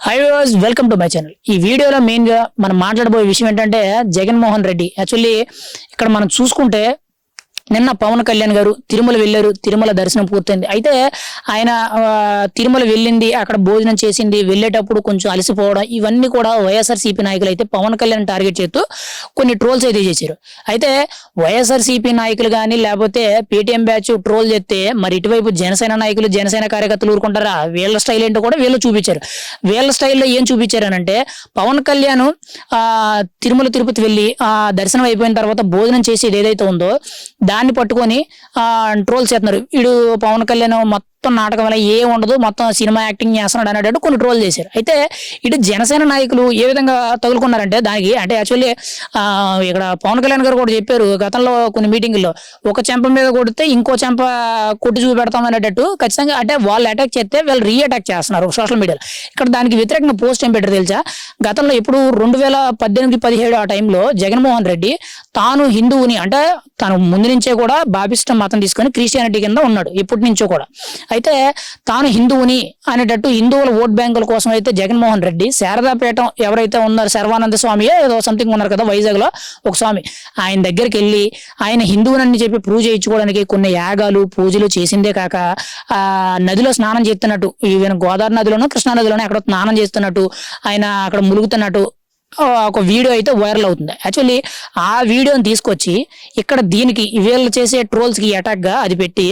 High వాజ్ welcome to my channel ఈ వీడియోలో మెయిన్గా మనం మాట్లాడబోయే విషయం ఏంటంటే జగన్మోహన్ రెడ్డి. యాక్చువల్లీ ఇక్కడ మనం చూసుకుంటే నిన్న పవన్ కళ్యాణ్ గారు తిరుమల వెళ్ళారు తిరుమల దర్శనం పూర్తయింది. అయితే ఆయన తిరుమల వెళ్ళింది అక్కడ భోజనం చేసింది వెళ్ళేటప్పుడు కొంచెం అలసిపోవడం ఇవన్నీ కూడా వైఎస్ఆర్సీపీ నాయకులు అయితే పవన్ కళ్యాణ్ టార్గెట్ చేస్తూ కొన్ని ట్రోల్స్ అయితే చేశారు. అయితే వైఎస్ఆర్సీపీ నాయకులు కానీ లేకపోతే పేటీఎం బ్యాచ్ ట్రోల్ చేస్తే మరి ఇటువైపు జనసేన నాయకులు జనసేన కార్యకర్తలు ఊరుకుంటారా? వీళ్ళ స్టైల్ ఏంటో కూడా వీళ్ళు చూపించారు. వీళ్ళ స్టైల్లో ఏం చూపించారు అంటే పవన్ కళ్యాణ్ ఆ తిరుమల తిరుపతి వెళ్ళి ఆ దర్శనం అయిపోయిన తర్వాత భోజనం చేసేది ఏదైతే ఉందో దాన్ని పట్టుకొని ట్రోల్ చేస్తున్నారు. వీడు పవన్ కళ్యాణ్ మొత్తం నాటకం వల్ల ఏ ఉండదు మొత్తం సినిమా యాక్టింగ్ చేస్తున్నాడు అనేటట్టు కొన్ని ట్రోల్ చేశారు. అయితే ఇటు జనసేన నాయకులు ఏ విధంగా తగులుకున్నారంటే దానికి అంటే యాక్చువల్లీ ఇక్కడ పవన్ కళ్యాణ్ గారు కూడా చెప్పారు గతంలో కొన్ని మీటింగుల్లో ఒక చెంప మీద కొడితే ఇంకో చెంప కొట్టి చూపెడతాం అనేటట్టు ఖచ్చితంగా అంటే వాళ్ళు అటాక్ చేస్తే వాళ్ళు రీ అటాక్ చేస్తున్నారు సోషల్ మీడియాలో ఇక్కడ దానికి వ్యతిరేకంగా పోస్ట్ ఏం పెట్టారు తెలుసా? గతంలో ఇప్పుడు రెండు వేల పద్దెనిమిది పదిహేడు ఆ టైంలో జగన్మోహన్ రెడ్డి తాను హిందువుని అంటే తను ముందు నుంచే కూడా బాబిస్టం మతం తీసుకొని క్రిస్టియానిటీ కింద ఉన్నాడు ఇప్పటి నుంచో కూడా. అయితే తాను హిందువుని అనేటట్టు హిందువుల ఓట్ బ్యాంకుల కోసం అయితే జగన్మోహన్ రెడ్డి శారదాపేటం ఎవరైతే ఉన్నారు శర్వానంద స్వామి ఏదో సంథింగ్ ఉన్నారు కదా వైజాగ్లో ఒక స్వామి. ఆయన దగ్గరికి వెళ్ళి ఆయన హిందువునని చెప్పి ప్రూవ్ చేయించుకోవడానికి కొన్ని యాగాలు పూజలు చేసిందే కాక ఆ నదిలో స్నానం చేస్తున్నట్టు ఈవెన్ గోదావరి నదిలోనూ కృష్ణా నదిలోనో అక్కడ స్నానం చేస్తున్నట్టు ఆయన అక్కడ ములుగుతున్నట్టు ఒక వీడియో అయితే వైరల్ అవుతుంది. యాక్చువల్లీ ఆ వీడియోని తీసుకొచ్చి ఇక్కడ దీనికి వీళ్ళు చేసే ట్రోల్స్కి అటాక్గా అది పెట్టి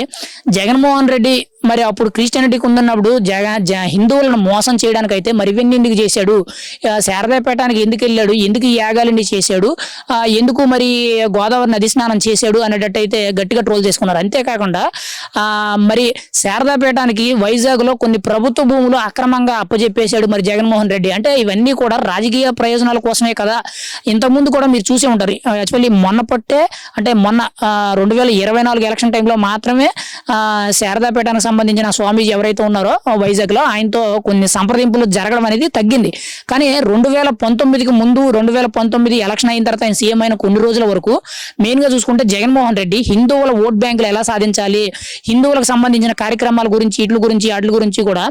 జగన్మోహన్ రెడ్డి మరి అప్పుడు క్రిస్టియానిటీకి ఉందన్నప్పుడు జగ హిందువులను మోసం చేయడానికి అయితే మరి ఇవన్నీ ఎందుకు చేశాడు? శారదాపేటానికి ఎందుకు వెళ్ళాడు? ఎందుకు ఈ యాగాలన్నీ చేశాడు? ఎందుకు మరి గోదావరి నది స్నానం చేశాడు అనేటట్టు అయితే గట్టిగా ట్రోల్ చేసుకున్నారు. అంతేకాకుండా మరి శారదాపేటానికి వైజాగ్లో కొన్ని ప్రభుత్వ భూములు అక్రమంగా అప్పజెప్పేశాడు మరి జగన్మోహన్ రెడ్డి. అంటే ఇవన్నీ కూడా రాజకీయ ప్రయోజనాల కోసమే కదా? ఇంతకుముందు కూడా మీరు చూసే ఉంటారు. యాక్చువల్లీ మొన్న పట్టే అంటే మొన్న రెండు వేల ఇరవై నాలుగు ఎలక్షన్ టైంలో మాత్రమే శారదాపేటానికి సంబంధించిన స్వామీజీ ఎవరైతే ఉన్నారో వైజాగ్లో ఆయనతో కొన్ని సంప్రదింపులు జరగడం అనేది తగ్గింది. కానీ రెండు వేల పంతొమ్మిదికి ముందు రెండు వేల పంతొమ్మిది ఎలక్షన్ అయిన తర్వాత ఆయన సీఎం అయిన కొన్ని రోజుల వరకు మెయిన్గా చూసుకుంటే జగన్మోహన్ రెడ్డి హిందువుల ఓట్ బ్యాంకులు ఎలా సాధించాలి హిందువులకు సంబంధించిన కార్యక్రమాల గురించి ఇట్ల గురించి వాటి గురించి కూడా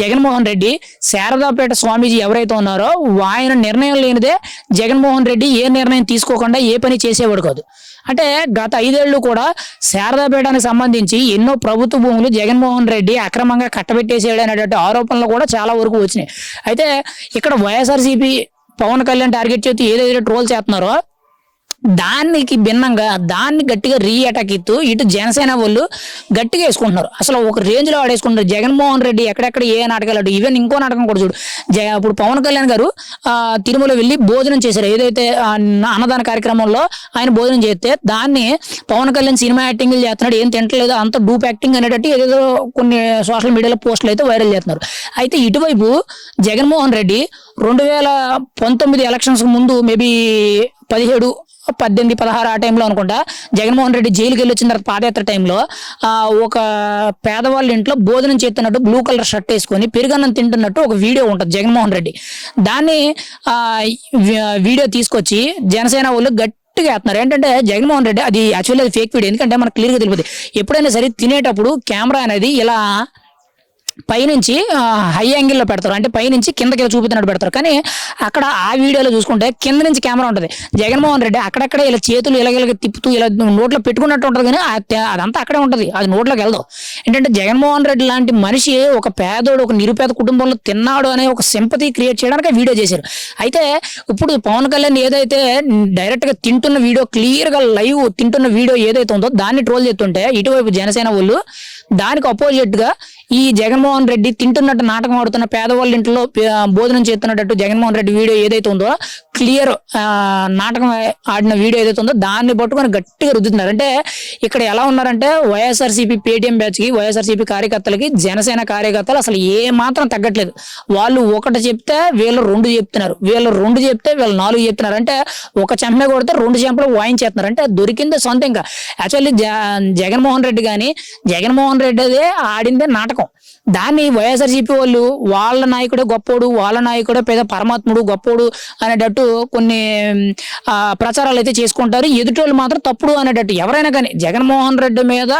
జగన్మోహన్ రెడ్డి శారదాపేట స్వామీజీ ఎవరైతే ఉన్నారో ఆయన నిర్ణయం లేనిదే జగన్మోహన్ రెడ్డి ఏ నిర్ణయం తీసుకోకుండా ఏ పని చేసేవాడు కాదు. అంటే గత ఐదేళ్ళు కూడా శారదాపేటకు సంబంధించి ఎన్నో ప్రభుత్వ భూములు జగన్మోహన్ రెడ్డి అక్రమంగా కట్టబెట్టేసాడు అనేటువంటి ఆరోపణలు కూడా చాలా వరకు వచ్చినాయి. అయితే ఇక్కడ వైఎస్ఆర్సీపీ పవన్ కళ్యాణ్ టార్గెట్ చేస్తూ ఏదైతే ట్రోల్ చేస్తున్నారో దానికి భిన్నంగా దాన్ని గట్టిగా రీ అటాక్ ఇస్తూ ఇటు జనసేన వాళ్ళు గట్టిగా వేసుకుంటున్నారు. అసలు ఒక రేంజ్లో ఆడేసుకుంటారు జగన్మోహన్ రెడ్డి ఎక్కడెక్కడ ఏ నాటకాలు ఈవెన్ ఇంకో నాటకం కూడా చూడు. జగ ఇప్పుడు పవన్ కళ్యాణ్ గారు ఆ, తిరుమల వెళ్ళి భోజనం చేశారు. ఏదైతే అన్నదాన కార్యక్రమంలో ఆయన భోజనం చేస్తే దాన్ని పవన్ కళ్యాణ్ సినిమా యాక్టింగ్ చేస్తున్నాడు. ఏం తింటలేదు. అంత డూప్ యాక్టింగ్ అనేటట్టు ఏదేదో కొన్ని సోషల్ మీడియాలో పోస్టులు అయితే వైరల్ చేస్తున్నారు. అయితే ఇటువైపు జగన్మోహన్ రెడ్డి రెండు వేల పంతొమ్మిది ఎలక్షన్స్ ముందు మేబీ పదిహేడు పద్దెనిమిది పదహారు ఆ టైంలో అనుకుంటా జగన్మోహన్ రెడ్డి జైలుకి వెళ్ళి వచ్చిన తర్వాత పాదయాత్ర టైంలో ఒక పేదవాళ్ళ ఇంట్లో భోజనం చేస్తున్నట్టు బ్లూ కలర్ షర్ట్ వేసుకొని పెరుగన్నం తింటున్నట్టు ఒక వీడియో ఉంటుంది జగన్మోహన్ రెడ్డి. దాన్ని వీడియో తీసుకొచ్చి జనసేన వాళ్ళు గట్టిగా వేస్తున్నారు. ఏంటంటే జగన్మోహన్ రెడ్డి అది యాక్చువల్లీ అది ఫేక్ వీడియో ఎందుకంటే మనకు క్లియర్గా తెలియదు. ఎప్పుడైనా సరే తినేటప్పుడు కెమెరా అనేది ఇలా పైనుంచి హై యాంగిల్లో పెడతారు. అంటే పైనుంచి కిందకి ఇలా చూపుతున్నట్టు పెడతారు. కానీ అక్కడ ఆ వీడియోలో చూసుకుంటే కింద నుంచి కెమెరా ఉంటుంది. జగన్మోహన్ రెడ్డి అక్కడక్కడ ఇలా చేతులు ఇలాగ తిప్పుతూ ఇలా నోట్లో పెట్టుకున్నట్టు ఉంటుంది కానీ అదంతా అక్కడే ఉంటుంది. అది నోట్లోకి వెళ్దాం. ఏంటంటే జగన్మోహన్ రెడ్డి లాంటి మనిషి ఒక పేదోడు ఒక నిరుపేద కుటుంబంలో తిన్నాడు అనే ఒక సింపతి క్రియేట్ చేయడానికి వీడియో చేశారు. అయితే ఇప్పుడు పవన్ కళ్యాణ్ ఏదైతే డైరెక్ట్గా తింటున్న వీడియో క్లియర్గా లైవ్ తింటున్న వీడియో ఏదైతే ఉందో దాన్ని ట్రోల్ చేస్తుంటే ఇటువైపు జనసేన వాళ్ళు దానికి అపోజిట్గా ఈ జగన్మోహన్ రెడ్డి తింటున్నట్టు నాటకం ఆడుతున్న పేదవాళ్ళ ఇంట్లో భోజనం చేస్తున్నట్టు జగన్మోహన్ రెడ్డి వీడియో ఏదైతే ఉందో క్లియర్ నాటకం ఆడిన వీడియో ఏదైతే ఉందో దాన్ని పట్టుకొని గట్టిగా రుద్దుతున్నారు. అంటే ఇక్కడ ఎలా ఉన్నారంటే వైఎస్ఆర్సీపీ పేటీఎం బ్యాచ్కి వైఎస్ఆర్సీపీ కార్యకర్తలకి జనసేన కార్యకర్తలు అసలు ఏ మాత్రం తగ్గట్లేదు. వాళ్ళు ఒకటి చెప్తే వీళ్ళు రెండు చెప్తున్నారు. వీళ్ళు రెండు చెప్తే వీళ్ళు నాలుగు చెప్తున్నారు. అంటే ఒక చెంప కొడితే రెండు చెంపలు వాయించేస్తున్నారు. అంటే దొరికిందే సొంత ఇంకా. యాక్చువల్లీ జగన్మోహన్ రెడ్డి కానీ జగన్మోహన్ రెడ్డి అదే ఆడిందే నాటకం దాన్ని వైఎస్ఆర్సీపీ వాళ్ళు వాళ్ళ నాయకుడే గొప్పోడు వాళ్ళ నాయకుడే పెద్ద పరమాత్ముడు గొప్పోడు అనేటట్టు కొన్ని ప్రచారాలు అయితే చేసుకుంటారు. ఎదుటోళ్ళు మాత్రం తప్పుడు అనేటట్టు. ఎవరైనా కానీ జగన్మోహన్ రెడ్డి మీద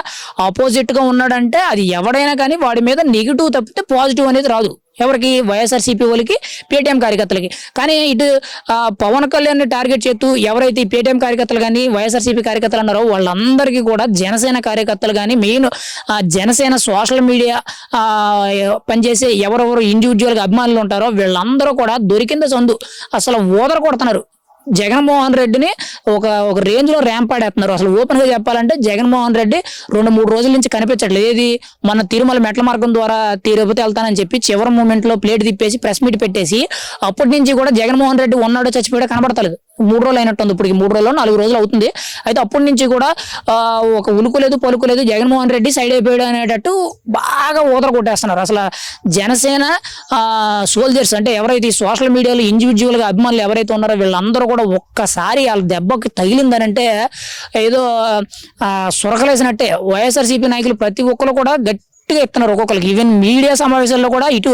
ఆపోజిట్గా ఉన్నాడంటే అది ఎవడైనా కానీ వాడి మీద నెగిటివ్ తప్పితే పాజిటివ్ అనేది రాదు. ఎవరికి? వైఎస్ఆర్సీపీ వాళ్ళకి పేటీఎం కార్యకర్తలకి. కానీ ఇటు పవన్ కళ్యాణ్ టార్గెట్ చేస్తూ ఎవరైతే ఈ పేటీఎం కార్యకర్తలు కానీ వైఎస్ఆర్సీపీ కార్యకర్తలు అన్నారో వాళ్ళందరికీ కూడా జనసేన కార్యకర్తలు కానీ మెయిన్ జనసేన సోషల్ మీడియా పనిచేసే ఎవరెవరు ఇండివిజువల్గా అభిమానులు ఉంటారో వీళ్ళందరూ కూడా దొరికింద చందు అసలు ఓదర కొడుతున్నారు జగన్మోహన్ రెడ్డిని ఒక ఒక రేంజ్లో ర్యాంప్ ఆడేస్తున్నారు అసలు ఓపెన్గా చెప్పాలంటే జగన్మోహన్ రెడ్డి రెండు మూడు రోజుల నుంచి కనిపించట్లేదు. ఏది? మన తిరుమల మెట్ల మార్గం ద్వారా తిరుపతి వెళ్తానని చెప్పి చివరి మూమెంట్లో ప్లేట్ తిప్పేసి ప్రెస్ మీట్ పెట్టేసి అప్పటి నుంచి కూడా జగన్మోహన్ రెడ్డి ఉన్నాడో చచ్చిపోయాడో కనబడతలేదు. మూడు రోజులు అయినట్టుంది. ఇప్పటికి మూడు రోజులు నాలుగు రోజులు అవుతుంది. అయితే అప్పటి నుంచి కూడా ఆ, ఒక పలుకు లేదు జగన్మోహన్ రెడ్డి సైడ్ అయిపోయాడు అనేటట్టు బాగా ఊదర కొట్టేస్తున్నారు. అసలు జనసేన సోల్జర్స్ అంటే ఎవరైతే ఈ సోషల్ మీడియాలో ఇండివిజువల్గా అభిమానులు ఎవరైతే ఉన్నారో వీళ్ళందరూ కూడా ఒక్కసారి వాళ్ళ దెబ్బకి తగిలిందనంటే ఏదో ఆ, సురకలేసినట్టే. వైఎస్ఆర్సీపీ నాయకులు ప్రతి ఒక్కరు కూడా గట్టి గట్టిగా ఎత్తున్నారు ఒక్కొక్కరికి. ఈవెన్ మీడియా సమావేశాల్లో కూడా ఇటు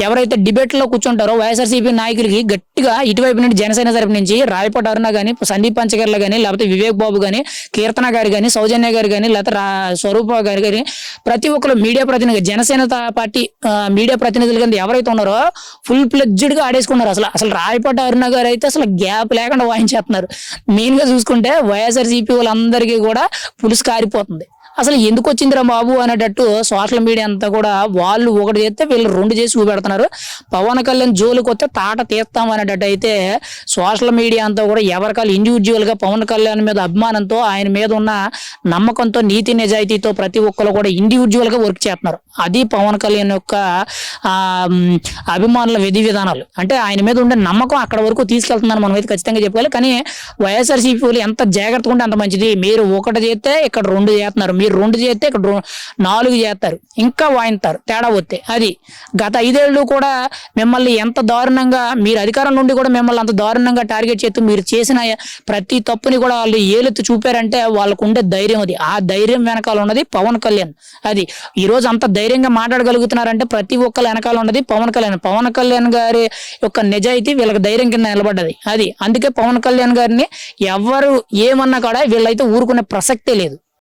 ఎవరైతే డిబేట్లో కూర్చుంటారో వైఎస్ఆర్సీపీ నాయకులకి గట్టిగా ఇటువైపు నుండి జనసేన తరపు నుంచి రాయపాటి అరుణ కానీ సందీప్ పంచగర్ల కానీ లేకపోతే వివేక్ బాబు కానీ కీర్తన గారు కానీ సౌజన్య గారు కానీ లేకపోతే స్వరూప గారు కానీ ప్రతి ఒక్కరు మీడియా ప్రతినిధి జనసేన త- పార్టీ మీడియా ప్రతినిధులు కింద ఎవరైతే ఉన్నారో ఫుల్ ప్లెడ్జ్డ్గా ఆడేసుకున్నారు. అసలు అసలు రాయపాటి అరుణ గారు అయితే అసలు గ్యాప్ లేకుండా వాయించేస్తున్నారు. మెయిన్గా చూసుకుంటే వైఎస్ఆర్సీపీ వాళ్ళందరికీ కూడా పులుసు కారిపోతుంది. అసలు ఎందుకు వచ్చిందిరా బాబు అనేటట్టు సోషల్ మీడియా అంతా కూడా వాళ్ళు ఒకటి చేస్తే వీళ్ళు రెండు చేసి చూపెడుతున్నారు. పవన్ కళ్యాణ్ జోలికి వస్తే తాట తీస్తాం అనేటట్టు అయితే సోషల్ మీడియా అంతా కూడా ఎవరికాలు ఇండివిజువల్గా పవన్ కళ్యాణ్ మీద అభిమానంతో ఆయన మీద ఉన్న నమ్మకంతో నీతి నిజాయితీతో ప్రతి ఒక్కరు కూడా ఇండివిజువల్గా వర్క్ చేస్తున్నారు. అది పవన్ కళ్యాణ్ యొక్క ఆ, అభిమానుల విధి విధానాలు. అంటే ఆయన మీద ఉండే నమ్మకం అక్కడ వరకు తీసుకెళ్తుందని మనం అయితే ఖచ్చితంగా చెప్పాలి కానీ వైఎస్ఆర్సీపీ వాళ్ళు ఎంత జాగ్రత్తగా ఉంటే అంత మంచిది. మీరు ఒకటి చేస్తే ఇక్కడ రెండు చేస్తున్నారు. మీరు రెండు చేస్తే ఇక్కడ నాలుగు చేస్తారు. ఇంకా వాయిస్తారు తేడా వస్తే అది గత ఐదేళ్ళు కూడా మిమ్మల్ని ఎంత దారుణంగా మీరు అధికారం నుండి కూడా మిమ్మల్ని అంత దారుణంగా టార్గెట్ చేస్తూ మీరు చేసిన ప్రతి తప్పుని కూడా వాళ్ళు ఏలెత్తి చూపారంటే వాళ్ళకు ఉండే ధైర్యం అది. ఆ ధైర్యం వెనకాల ఉన్నది పవన్ కళ్యాణ్. అది ఈరోజు అంత ధైర్యంగా మాట్లాడగలుగుతున్నారంటే ప్రతి ఒక్కరు వెనకాల ఉన్నది పవన్ కళ్యాణ్. పవన్ కళ్యాణ్ గారి యొక్క నిజాయితీ వీళ్ళకి ధైర్యం కింద నిలబడ్డది. అది అందుకే పవన్ కళ్యాణ్ గారిని ఎవరు ఏమన్నా కూడా వీళ్ళైతే ఊరుకునే ప్రసక్తే లేదు.